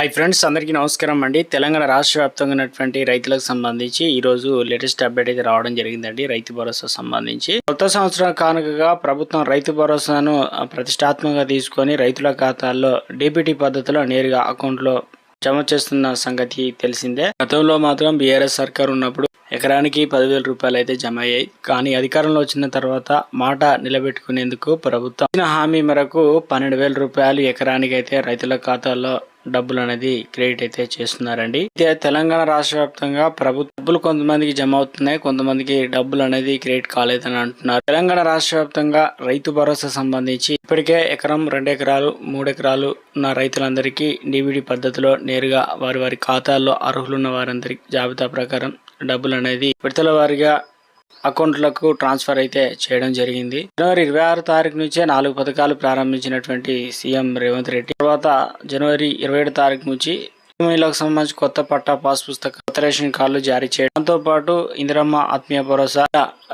Hi friends అందరికీ నమస్కారం అండి. తెలంగాణ రాష్ట్ర వ్యాప్తంగా ఉన్నటువంటి రైతులకు సంబంధించి ఈరోజు లేటెస్ట్ అప్డేట్ అయితే రావడం జరిగిందండి రైతు భరోసా సంబంధించి. కొత్త సంవత్సరం కానుకగా ప్రభుత్వం రైతు భరోసాను ప్రతిష్టాత్మకంగా తీసుకొని రైతుల ఖాతాల్లో డీబీటీ పద్ధతిలో నేరుగా అకౌంట్లో జమ చేస్తున్న సంగతి తెలిసిందే. గతంలో మాత్రం బీఆర్ఎస్ సర్కార్ ఉన్నప్పుడు ఎకరానికి పదివేల రూపాయలు అయితే జమ అయ్యాయి. కానీ అధికారంలో వచ్చిన తర్వాత మాట నిలబెట్టుకునేందుకు ప్రభుత్వం ఇచ్చిన హామీ మేరకు పన్నెండు వేల రూపాయలు ఎకరానికి అయితే రైతుల ఖాతాల్లో డబ్బులు అనేది క్రెడిట్ అయితే చేస్తున్నారండి. అయితే తెలంగాణ రాష్ట్ర వ్యాప్తంగా ప్రభుత్వ డబ్బులు కొంతమందికి జమ అవుతున్నాయి కొంతమందికి డబ్బులు అనేది క్రెడిట్ కాలేదని అంటున్నారు. తెలంగాణ రాష్ట్ర వ్యాప్తంగా రైతు భరోసా సంబంధించి ఇప్పటికే ఎకరం రెండు ఎకరాలు మూడు ఎకరాలు ఉన్న రైతులందరికీ డివిడి పద్ధతిలో నేరుగా వారి వారి ఖాతాల్లో అర్హులున్న వారందరికి జాబితా ప్రకారం డబ్బులు అనేది విడతల వారిగా అకౌంట్లకు ట్రాన్స్ఫర్ అయితే చేయడం జరిగింది. జనవరి ఇరవై ఆరు తారీఖు నుంచే నాలుగు పథకాలు ప్రారంభించినటువంటి సీఎం రేవంత్ రెడ్డి. తర్వాత జనవరి ఇరవై ఏడు తారీఖు నుంచి మహిళలకు సంబంధించి కొత్త పట్టా పాస్ పుస్తకం కొత్త రేషన్ కార్డులు జారీ చేయడం. దాంతో పాటు ఇందిరమ్మ ఆత్మీయ భరోసా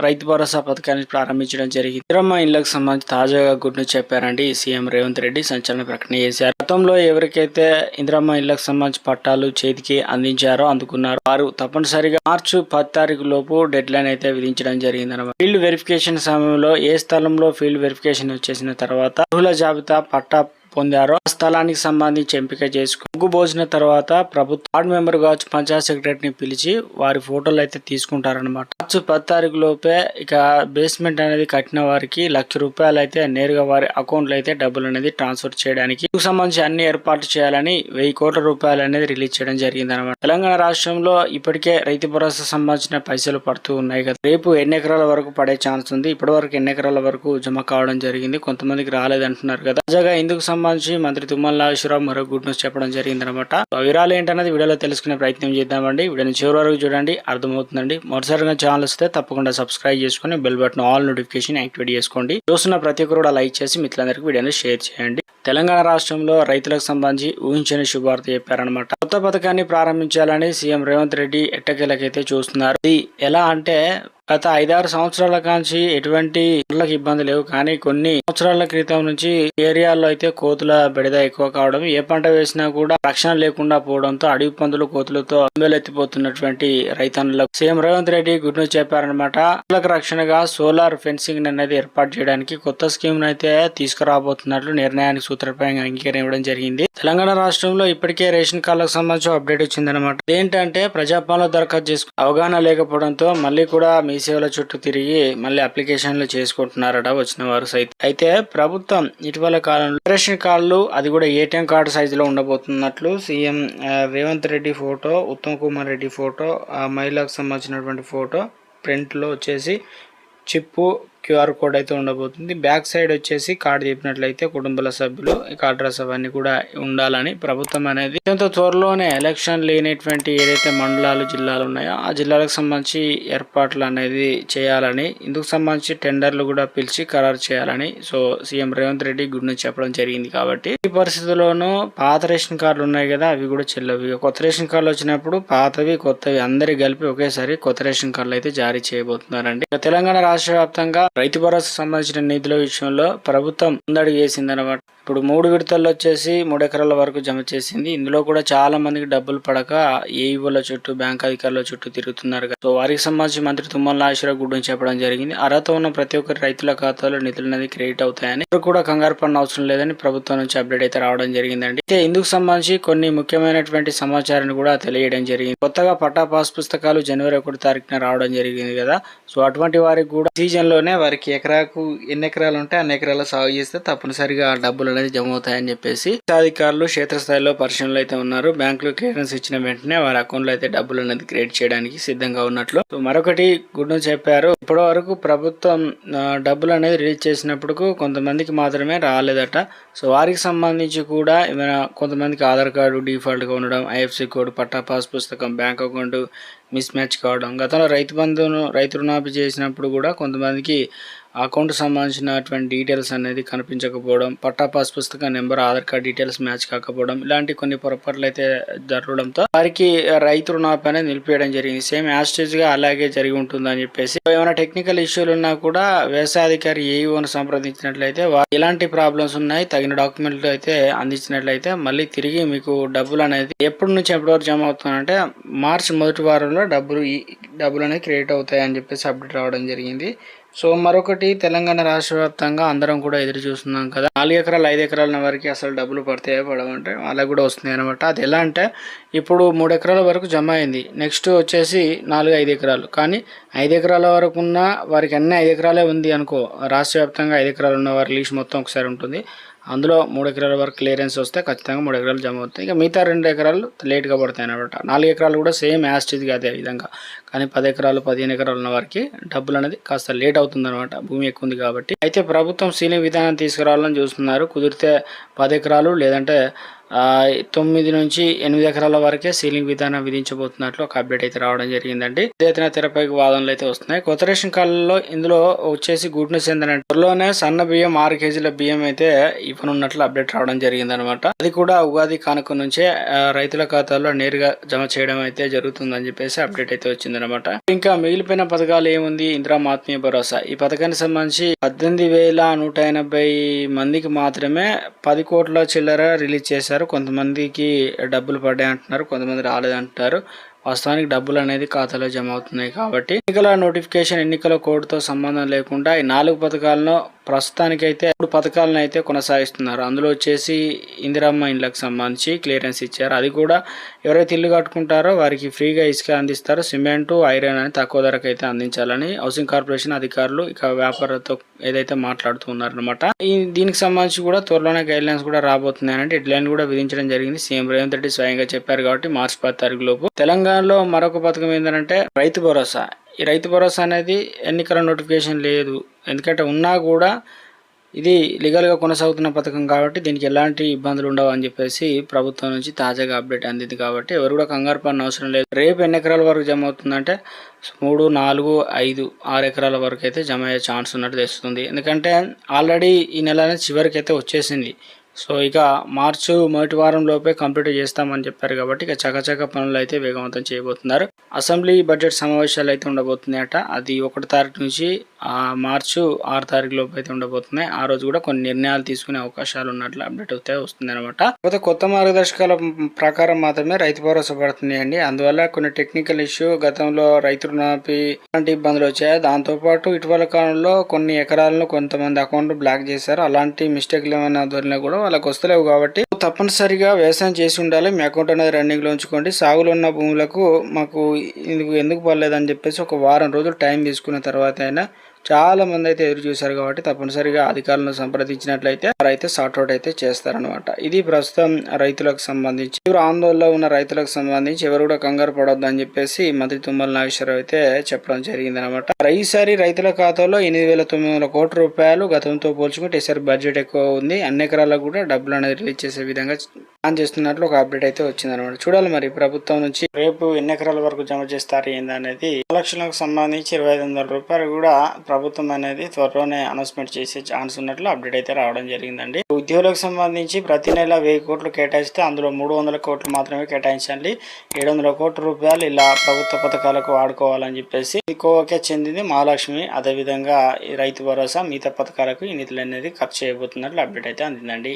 రైతు భరోసా పథకాన్ని ప్రారంభించడం జరిగింది. ఇందిరమ్మ ఇళ్ళకు సంబంధించి తాజాగా గుడ్ న్యూస్ చెప్పారండి సీఎం రేవంత్ రెడ్డి సంచలన ప్రకటన చేశారు. గతంలో ఎవరికైతే ఇందిరమ్మ ఇళ్ళకు సంబంధించి పట్టాలు చేతికి అందించారో అందుకున్నారు. వారు తప్పనిసరిగా మార్చి పది తారీఖు లోపు డెడ్ లైన్ అయితే విధించడం జరిగింది అనమాట ఫీల్డ్ వెరిఫికేషన్ సమయంలో ఏ స్థలంలో ఫీల్డ్ వెరిఫికేషన్ వచ్చేసిన తర్వాత అర్హుల జాబితా పట్టా పొందారో ఆ స్థలానికి సంబంధించి ఎంపిక చేసుకుని ముగ్గు పోసిన తర్వాత ప్రభుత్వ వార్డు మెంబర్ కావచ్చు పంచాయత్ సెక్రటరీని పిలిచి వారి ఫోటోలు అయితే తీసుకుంటారనమాట మార్చి పది తారీఖు లోపే ఇక బేస్మెంట్ అనేది కట్టిన వారికి లక్ష రూపాయలు అయితే నేరుగా వారి అకౌంట్లో అయితే డబ్బులు అనేది ట్రాన్స్ఫర్ చేయడానికి ఇందుకు సంబంధించి అన్ని ఏర్పాట్లు చేయాలని వెయ్యి కోట్ల రూపాయలు అనేది రిలీజ్ చేయడం జరిగింది అనమాట తెలంగాణ రాష్ట్రంలో ఇప్పటికే రైతు భరోసా సంబంధించిన పైసలు పడుతూ ఉన్నాయి కదా. రేపు ఎన్ని ఎకరాల వరకు పడే ఛాన్స్ ఉంది? ఇప్పటి వరకు ఎన్ని ఎకరాల వరకు జమ కావడం జరిగింది? కొంతమందికి రాలేదంటున్నారు కదా. తాజాగా ఇందుకు సంబంధించి మంత్రి తుమ్మల నాగేశ్వరరావు మరో గుడ్ న్యూస్ చెప్పడం జరిగింది అనమాట వివరాలు ఏంటనేది వీడియోలో తెలుసుకునే ప్రయత్నం చేద్దామండి. వీడియోని చివరి వరకు చూడండి అర్థమవుతుందండి. మొదటిసారిగా ఛానల్ వస్తే తప్పకుండా సబ్స్క్రైబ్ చేసుకుని bell button all notification activate చేసుకోండి. చూస్తున్న ప్రతి ఒక్కరు కూడా లైక్ చేసి మిత్రులందరికీ వీడియోని షేర్ చేయండి. తెలంగాణ రాష్ట్రంలో రైతులకు సంబంధించి ఊహించని శుభార్త చెప్పారనమాట కొత్త పథకాన్ని ప్రారంభించాలని సీఎం రేవంత్ రెడ్డి ఎట్టకేలకైతే చూస్తున్నారు. ఇది ఎలా అంటే గత ఐదారు సంవత్సరాల కాంచి ఎటువంటి పనులకు ఇబ్బంది లేవు. కానీ కొన్ని సంవత్సరాల క్రితం నుంచి ఏరియాల్లో అయితే కోతుల బెడద ఎక్కువ కావడం ఏ పంట వేసినా కూడా రక్షణ లేకుండా పోవడంతో అడవి పందులు కోతులతో ఎత్తిపోతున్నటువంటి రైతన్నులకు CM Revanth Reddy good news చెప్పారనమాట పంటలకు రక్షణగా సోలార్ ఫెన్సింగ్ అనేది ఏర్పాటు చేయడానికి కొత్త స్కీమ్ అయితే తీసుకురాబోతున్నట్లు నిర్ణయానికి సూత్రప్రాయంగా అంగీకారం ఇవ్వడం జరిగింది. తెలంగాణ రాష్ట్రంలో ఇప్పటికే రేషన్ కార్డులకు సంబంధించి అప్డేట్ వచ్చిందనమాట ఏంటంటే ప్రజాపాలన దరఖాస్తు చేసుకు అవగాహన లేకపోవడంతో మళ్ళీ కూడా మీ సేవల చుట్టూ తిరిగి మళ్ళీ అప్లికేషన్లు చేసుకుంటున్నారట వచ్చిన వారు సైతం. అయితే ప్రభుత్వం ఇటీవల కాలంలో రేషన్ కార్డులు అది కూడా ఏటీఎం కార్డు సైజులో ఉండబోతున్నట్లు CM Revanth Reddy photo Uttam Kumar Reddy photo ఆ మహిళకు సంబంధించినటువంటి ఫోటో ప్రింట్లో వచ్చేసి చిప్పు క్యూఆర్ కోడ్ అయితే ఉండబోతుంది. బ్యాక్ సైడ్ వచ్చేసి కార్డు చెప్పినట్లయితే కుటుంబాల సభ్యులు ఇక అడ్రస్ అవన్నీ కూడా ఉండాలని ప్రభుత్వం అనేది అత్యంత త్వరలోనే ఎలక్షన్ లేనటువంటి ఏదైతే మండలాలు జిల్లాలు ఉన్నాయో ఆ జిల్లాలకు సంబంధించి ఏర్పాట్లు అనేది చేయాలని ఇందుకు సంబంధించి టెండర్లు కూడా పిలిచి ఖరారు చేయాలని so CM Revanth Reddy good నుంచి చెప్పడం జరిగింది కాబట్టి. ఈ పరిస్థితుల్లోనూ పాత రేషన్ కార్డులు ఉన్నాయి కదా అవి కూడా చెల్లవి. ఇక కొత్త రేషన్ కార్డులు వచ్చినప్పుడు పాతవి కొత్తవి అందరి కలిపి ఒకేసారి కొత్త రేషన్ కార్డులు అయితే జారీ చేయబోతున్నారండి. తెలంగాణ రాష్ట్ర వ్యాప్తంగా రైతు భరోసా సంబంధించిన నిధుల విషయంలో ప్రభుత్వం ముందడుగు వేసిందనమాట ఇప్పుడు మూడు విడతల్లో వచ్చేసి మూడు ఎకరాల వరకు జమ చేసింది. ఇందులో కూడా చాలా మందికి డబ్బులు పడక ఏఈఓల చుట్టూ బ్యాంక్ అధికారుల చుట్టూ తిరుగుతున్నారు సో వారికి సంబంధించి మంత్రి తుమ్మల నాగేశ్వరరావు గుడ్డు చెప్పడం జరిగింది. అర్హత ఉన్న ప్రతి ఒక్కరి రైతుల ఖాతాలో నిధులు అనేది క్రెడిట్ అవుతాయని ఎవరు కూడా కంగారు పడిన అవసరం లేదని ప్రభుత్వం నుంచి అప్డేట్ అయితే రావడం జరిగిందండి. అయితే ఇందుకు సంబంధించి కొన్ని ముఖ్యమైనటువంటి సమాచారాన్ని కూడా తెలియడం జరిగింది. కొత్తగా పట్టా పాస్ పుస్తకాలు జనవరి ఒకటి తారీఖున రావడం జరిగింది కదా. సో అటువంటి వారికి కూడా సీజన్లోనే వారికి ఎకరాకు ఎన్ని ఎకరాలు ఉంటే అన్ని ఎకరాలు సాగు చేస్తే తప్పనిసరిగా ఆ డబ్బులు అనేది జమ అవుతాయని చెప్పేసి అధికారులు క్షేత్రస్థాయిలో పరిశీలనలు అయితే ఉన్నారు. బ్యాంకులు క్లియరెన్స్ ఇచ్చిన వెంటనే వారి అకౌంట్లో అయితే డబ్బులు అనేది క్రియేట్ చేయడానికి సిద్ధంగా ఉన్నట్లు. సో మరొకటి గుడ్ చెప్పారు. ఇప్పటి వరకు ప్రభుత్వం డబ్బులు అనేది రిలీజ్ చేసినప్పుడు కొంతమందికి మాత్రమే రాలేదట. సో వారికి సంబంధించి కూడా ఏమైనా కొంతమందికి ఆధార్ కార్డు డిఫాల్ట్గా ఉండడం ఐఎఫ్సి కోడ్ పట్టా పాస్ పుస్తకం బ్యాంక్ అకౌంట్ మిస్ మ్యాచ్ కావడం. గతంలో రైతు బంధును రైతు రుణాపి చేసినప్పుడు కూడా కొంతమందికి అకౌంట్ సంబంధించినటువంటి డీటెయిల్స్ అనేది కనిపించకపోవడం పట్టా పాస్ పుస్తక number Aadhaar card details match కాకపోవడం ఇలాంటి కొన్ని పొరపాట్లు అయితే జరగడంతో వారికి రైతు రుణాపి అనేది నిలిపేయడం జరిగింది. సేమ్ యాస్టేజ్గా అలాగే జరిగి ఉంటుందని చెప్పేసి ఏమైనా టెక్నికల్ ఇష్యూలు ఉన్నా కూడా వ్యవసాయ అధికారి ఏఈఓను సంప్రదించినట్లయితే ఎలాంటి ప్రాబ్లమ్స్ ఉన్నాయి తగిన డాక్యుమెంట్లు అయితే అందించినట్లయితే మళ్ళీ తిరిగి మీకు డబ్బులు అనేది ఎప్పటి నుంచి ఎప్పటి వరకు జమ అవుతుందంటే మార్చి మొదటి వారంలో డబ్బులు ఈ డబ్బులు అనేది క్రియేట్ అవుతాయి అని చెప్పేసి అప్డేట్ రావడం జరిగింది. సో మరొకటి తెలంగాణ రాష్ట్ర వ్యాప్తంగా అందరం కూడా ఎదురు చూస్తున్నాం కదా. నాలుగు ఎకరాలు ఐదు ఎకరాల వరకు అసలు డబ్బులు పడతాయో పడవంటే వాళ్ళకి కూడా వస్తున్నాయి అనమాట అది ఎలా అంటే ఇప్పుడు మూడు ఎకరాల వరకు జమ అయింది. నెక్స్ట్ వచ్చేసి నాలుగు ఐదు ఎకరాలు. కానీ ఐదు ఎకరాల వరకు ఉన్న వారికి అన్ని ఐదు ఎకరాలే ఉంది అనుకో. రాష్ట్ర వ్యాప్తంగా ఐదు ఎకరాలు ఉన్న వారి లీస్ట్ మొత్తం ఒకసారి ఉంటుంది. అందులో మూడు ఎకరాల వరకు క్లియరెన్స్ వస్తే ఖచ్చితంగా మూడు ఎకరాలు జమ అవుతాయి. ఇక మిగతా రెండు ఎకరాలు లేట్గా పడతాయి అనమాట నాలుగు ఎకరాలు కూడా సేమ్ యాస్టిజ్గా అదే విధంగా. కానీ పది ఎకరాలు పదిహేను ఎకరాలు ఉన్న వారికి డబ్బులు అనేది కాస్త లేట్ అవుతుంది అనమాట భూమి ఎక్కువ ఉంది కాబట్టి. అయితే ప్రభుత్వం సీలింగ్ విధానం తీసుకురావాలని చూస్తున్నారు. కుదిరితే పది ఎకరాలు లేదంటే తొమ్మిది నుంచి ఎనిమిది ఎకరాల వరకే సీలింగ్ విధానం విధించబోతున్నట్లు ఒక అప్డేట్ అయితే రావడం జరిగిందండి. ఇదైతే తెరపైకి వాదనలు అయితే వస్తున్నాయి. కొత్త రేషన్ కార్డులో ఇందులో వచ్చేసి గుడ్ న్యూస్ ఏంటంటే త్వరలోనే సన్న బియ్యం ఆరు కేజీల బియ్యం అయితే ఇవ్వనున్నట్లు అప్డేట్ రావడం జరిగిందనమాట అది కూడా ఉగాది కానుక నుంచే రైతుల ఖాతాల్లో నేరుగా జమ చేయడం అయితే జరుగుతుందని చెప్పేసి అప్డేట్ అయితే వచ్చిందనమాట ఇంకా మిగిలిపోయిన పథకాలు ఏముంది? ఇందిరా ఆత్మీయ భరోసా. ఈ పథకానికి సంబంధించి పద్దెనిమిది వేల నూట ఎనభై మందికి మాత్రమే పది కోట్ల చిల్లర రిలీజ్ చేశారు. కొంతమందికి డబ్బులు పడ్డాయి అంటున్నారు కొంతమంది రాలేదంటున్నారు. వాస్తవానికి డబ్బులు అనేది ఖాతాలో జమ అవుతున్నాయి కాబట్టి. ఎన్నికల నోటిఫికేషన్ ఎన్నికల కోడ్తో సంబంధం లేకుండా ఈ నాలుగు పథకాలను ప్రస్తుతానికైతే మూడు పథకాలను అయితే కొనసాగిస్తున్నారు. అందులో వచ్చేసి ఇందిరమ్మ ఇండ్లకు సంబంధించి క్లియరెన్స్ ఇచ్చారు. అది కూడా ఎవరైతే ఇల్లు కట్టుకుంటారో వారికి ఫ్రీగా ఇసుక అందిస్తారు. సిమెంటు ఐరన్ అని తక్కువ ధరకు అయితే అందించాలని హౌసింగ్ కార్పొరేషన్ అధికారులు ఇక వ్యాపారులతో ఏదైతే మాట్లాడుతూ ఉన్నారనమాట ఈ దీనికి సంబంధించి కూడా త్వరలోనే గైడ్ లైన్స్ కూడా రాబోతున్నాయి అంటే డెడ్ లైన్ కూడా విధించడం జరిగింది. సీఎం రేవంత్ రెడ్డి స్వయంగా చెప్పారు కాబట్టి మార్చి పది తారీఖు లోపు. తెలంగాణలో మరొక పథకం ఏంటంటే రైతు భరోసా. ఈ రైతు భరోసా అనేది ఎన్నికల నోటిఫికేషన్ లేదు. ఎందుకంటే ఉన్నా కూడా ఇది లీగల్గా కొనసాగుతున్న పథకం కాబట్టి దీనికి ఎలాంటి ఇబ్బందులు ఉండవు అని చెప్పేసి ప్రభుత్వం నుంచి తాజాగా అప్డేట్ అందింది కాబట్టి ఎవరు కూడా కంగారు పడిన అవసరం లేదు. రేపు ఎన్ని ఎకరాల వరకు జమ అవుతుందంటే మూడు నాలుగు ఐదు ఆరు ఎకరాల వరకు అయితే జమ అయ్యే ఛాన్స్ ఉన్నట్టు తెలుస్తుంది. ఎందుకంటే ఆల్రెడీ ఈ నెల చివరికి అయితే వచ్చేసింది. సో ఇక మార్చు మొదటి వారం లోపే కంప్లీట్ చేస్తామని చెప్పారు కాబట్టి ఇక చకచక పనులు అయితే వేగవంతం చేయబోతున్నారు. అసెంబ్లీ బడ్జెట్ సమావేశాలు అయితే ఉండబోతున్నాయట. అది ఒకటి తారీఖు నుంచి మార్చు ఆరు తారీఖు లోపు అయితే ఉండబోతున్నాయి. ఆ రోజు కూడా కొన్ని నిర్ణయాలు తీసుకునే అవకాశాలు ఉన్నట్లు అప్డేట్ అయితే వస్తుంది అనమాట కాకపోతే కొత్త మార్గదర్శకాల ప్రకారం మాత్రమే రైతు భరోసా పడుతున్నాయండి. అందువల్ల కొన్ని టెక్నికల్ ఇష్యూ గతంలో రైతు రుణాపి అలాంటి ఇబ్బందులు వచ్చాయి దాంతోపాటు ఇటీవల కాలంలో కొన్ని ఎకరాలను కొంతమంది అకౌంట్ బ్లాక్ చేశారు. అలాంటి మిస్టేక్లు ఏమైనా దొరికినా కూడా వాళ్ళకి వస్తలేవు కాబట్టి తప్పనిసరిగా వ్యవసాయం చేసి ఉండాలి. మీ అకౌంట్ అనేది రన్నింగ్లో ఉంచుకోండి. సాగులో ఉన్న భూములకు మాకు ఇందుకు ఎందుకు పర్లేదని చెప్పేసి ఒక వారం రోజులు టైం తీసుకున్న తర్వాత అయినా చాలా మంది అయితే ఎదురు చూశారు కాబట్టి తప్పనిసరిగా అధికారులను సంప్రదించినట్లయితే రైతు సార్ట్అవుట్ అయితే చేస్తారనమాట ఇది ప్రస్తుతం రైతులకు సంబంధించి తీవ్ర ఆందోళనలో ఉన్న రైతులకు సంబంధించి ఎవరు కూడా కంగారు పడొద్దు అని చెప్పేసి మంత్రి తుమ్మల నాగేశ్వరరావు అయితే చెప్పడం జరిగింది అనమాట ఈసారి రైతుల ఖాతాలో ఎనిమిది వేల తొమ్మిది వందల కోట్ల రూపాయలు గతంతో పోల్చుకుంటే ఈసారి బడ్జెట్ ఎక్కువ ఉంది. అన్ని ఎకరాలకు కూడా డబ్బులు అనేది రిలీజ్ చేసే విధంగా ప్లాన్ చేస్తున్నట్లు ఒక అప్డేట్ అయితే వచ్చింది అనమాట చూడాలి మరి ప్రభుత్వం నుంచి రేపు ఎన్ని ఎకరాల వరకు జమ చేస్తారు ఏందనేది. అనేది ఎలక్షన్లకు సంబంధించి ఇరవై ఐదు వందల రూపాయలు కూడా ప్రభుత్వం అనేది త్వరలోనే అనౌన్స్మెంట్ చేసే ఛాన్స్ ఉన్నట్లు అప్డేట్ అయితే రావడం జరిగిందండి. ఉద్యోగులకు సంబంధించి ప్రతి నెల వెయ్యి కోట్లు కేటాయిస్తే అందులో మూడు వందల కోట్లు మాత్రమే కేటాయించండి. ఏడు వందల కోట్ల రూపాయలు ఇలా ప్రభుత్వ పథకాలకు వాడుకోవాలని చెప్పేసి ఈ కోవకే చెందింది మహాలక్ష్మి. అదేవిధంగా రైతు భరోసా మిగతా పథకాలకు ఈ నిధులు అనేది ఖర్చు చేయబోతున్నట్లు అప్డేట్ అయితే అందిందండి.